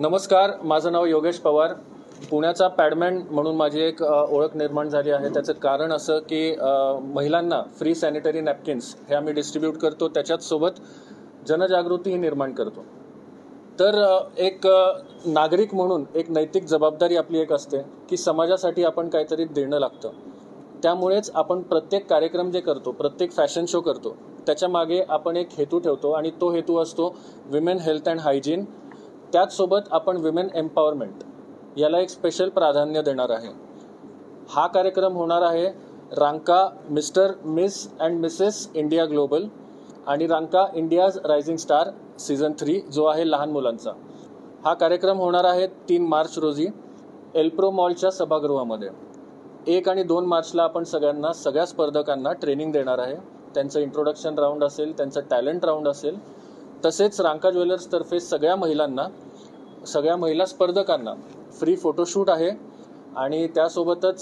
नमस्कार माझं नाव योगेश पवार. पुण्याचा पॅडमॅन म्हणून माझी एक ओळख निर्माण झाली आहे. त्याचं कारण असं की महिलांना फ्री सॅनिटरी नॅपकिन्स हे आम्ही डिस्ट्रीब्यूट करतो. त्याच्याच सोबत जनजागृतीही निर्माण करतो. तर एक नागरिक म्हणून एक नैतिक जबाबदारी आपली एक असते की समाजासाठी आपण काहीतरी देणं लागतं. त्यामुळेच आपण प्रत्येक कार्यक्रम जे करतो प्रत्येक फॅशन शो करतो त्याच्यामागे आपण एक हेतू ठेवतो आणि तो हेतू असतो विमेन हेल्थ अँड हायजीन त्याचसोबत आपण विमेन एम्पॉवरमेंट याला एक स्पेशल प्राधान्य देणार आहे. हा कार्यक्रम होणार आहे Ranka mister miss and missus India global आणि Ranka India's rising star season three जो आहे लहान मुलांचा. हा कार्यक्रम होणार आहे तीन मार्च रोजी एल्प्रो मॉलच्या सभागृहामध्ये. एक आणि दोन मार्चला आपण सगळ्यांना सगळ्या स्पर्धकांना ट्रेनिंग देणार आहे. त्यांचं इंट्रोडक्शन राऊंड असेल त्यांचं टॅलेंट राऊंड असेल तसेच रांका ज्वेलर्सतर्फे सगळ्या महिलांना सगळ्या महिला स्पर्धकांना फ्री फोटोशूट आहे. आणि त्यासोबतच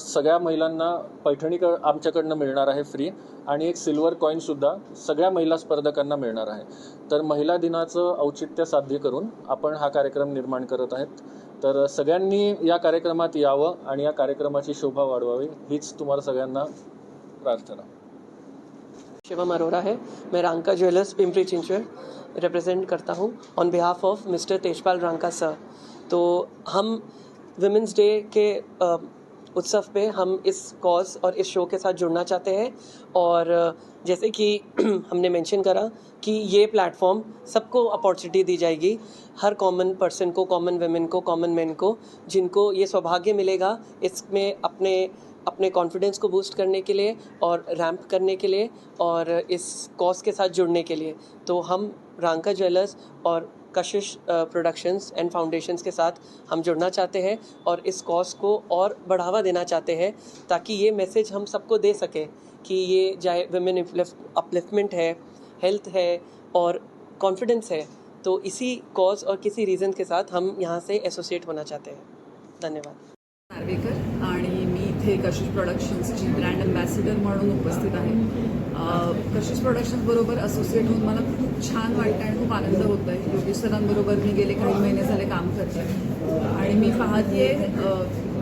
सगळ्या महिलांना पैठणी क आमच्याकडनं मिळणार आहे फ्री आणि एक सिल्वर कॉईनसुद्धा सगळ्या महिला स्पर्धकांना मिळणार आहे. तर महिला दिनाचं औचित्य साध्य करून आपण हा कार्यक्रम निर्माण करत आहेत. तर सगळ्यांनी या कार्यक्रमात यावं आणि या कार्यक्रमाची शोभा वाढवावी हीच तुम्हाला सगळ्यांना प्रार्थना. शिवम अरोरा है। मैं रांका ज्वेलर्स, पिंपरी चिंचवड रिप्रेजेंट करता हूँ। On behalf of mister Tejpal Ranka sir तो हम वुमेंस डे के उत्सव पे हम इस कॉज और इस शो के साथ जुड़ना चाहते हैं। और जैसे कि हमने मेंशन करा कि ये प्लेटफॉर्म सबको अपॉर्चुनिटी दी जाएगी। हर कॉमन पर्सन को कॉमन वेमेन को कॉमन मैन को, जिनको ये सौभाग्य मिलेगा, इसमें अपने अपने कॉन्फिडेंस को बूस्ट करने के लिए और रैंप करने के लिए और इस कॉज के साथ जुड़ने के लिए। तो हम रांका ज्वेलर्स और कशिश प्रोडक्शंस एंड फाउंडेशंस के साथ हम जुड़ना चाहते हैं और इस कॉज को और बढ़ावा देना चाहते हैं ताकि ये मैसेज हम सबको दे सकें कि ये चाहे वुमेन अपलिफ्टमेंट है हेल्थ है और कॉन्फिडेंस है। तो इसी कॉज और किसी रीज़न के साथ हम यहाँ से एसोसिएट होना चाहते हैं। धन्यवाद। इथे कशिश प्रोडक्शन्सची ब्रँड अम्बॅसिडर म्हणून उपस्थित आहे. कशिश प्रोडक्शन्स बरोबर असोसिएट होऊन मला खूप छान वाटतं आणि खूप आनंद होतो आहे योगेश सरांबरोबर मी गेले काही महिने झाले काम करते. आणि मी पाहते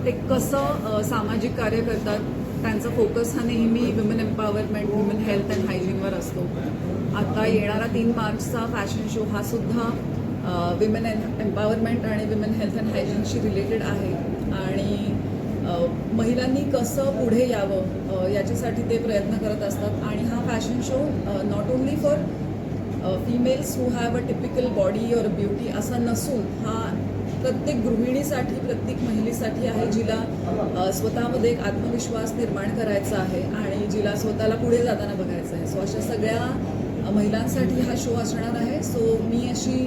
ते कसं सामाजिक कार्य करतात त्यांचा फोकस हा नेहमी women empowerment women health and हायजीनवर असतो. आता येणारा तीन मार्चचा फॅशन शो हा सुद्धा विमेन एम्पॉवरमेंट आणि विमेन हेल्थ अँड हायजीनशी रिलेटेड आहे. आणि महिलांनी कसं पुढे यावं याच्यासाठी ते प्रयत्न करत असतात. आणि हा fashion show not only for females who have a typical body or beauty असा नसून हा प्रत्येक गृहिणीसाठी प्रत्येक महिलेसाठी आहे जिला स्वतःमध्ये एक आत्मविश्वास निर्माण करायचा आहे आणि जिला स्वतःला पुढे जाताना बघायचं आहे. सो अशा सगळ्या महिलांसाठी हा शो असणार आहे. सो मी अशी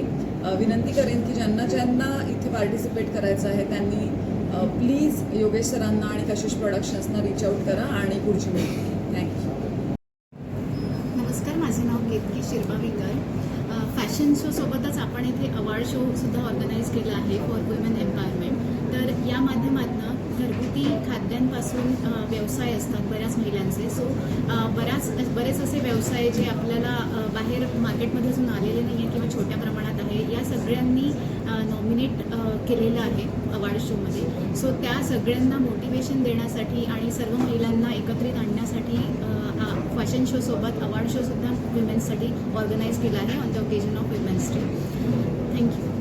विनंती करेन की ज्यांना ज्यांना इथे पार्टिसिपेट करायचं आहे त्यांनी प्लीज योगेश सरांना आणि कशिश प्रोडक्शन्सना रिच आउट करा आणि पुढची माहिती थँक्यू नमस्कार माझे नाव केतकी शिरबावीकर फॅशन शो सोबतच आपण इथे अवॉर्ड शो सुद्धा ऑर्गनाईज केला आहे फॉर वुमेन एम्पावरमेंट तर या माध्यमातून घरगुती खाद्यांपासून व्यवसाय असतात बऱ्याच महिलांचे. सो अ, बरेच असे व्यवसाय जे आपल्याला बाहेर मार्केटमध्ये अजून आलेले नाही आहे किंवा छोट्या प्रमाणात आहे या सगळ्यांनी नॉमिनेट केलेलं आहे अवॉर्ड शोमध्ये सो त्या सगळ्यांना मोटिवेशन देण्यासाठी आणि सर्व महिलांना एकत्रित आणण्यासाठी फॅशन शोसोबत अवॉर्ड शोसुद्धा विमेन्ससाठी ऑर्गनाईज केला आहे on the occasion of women's day thank you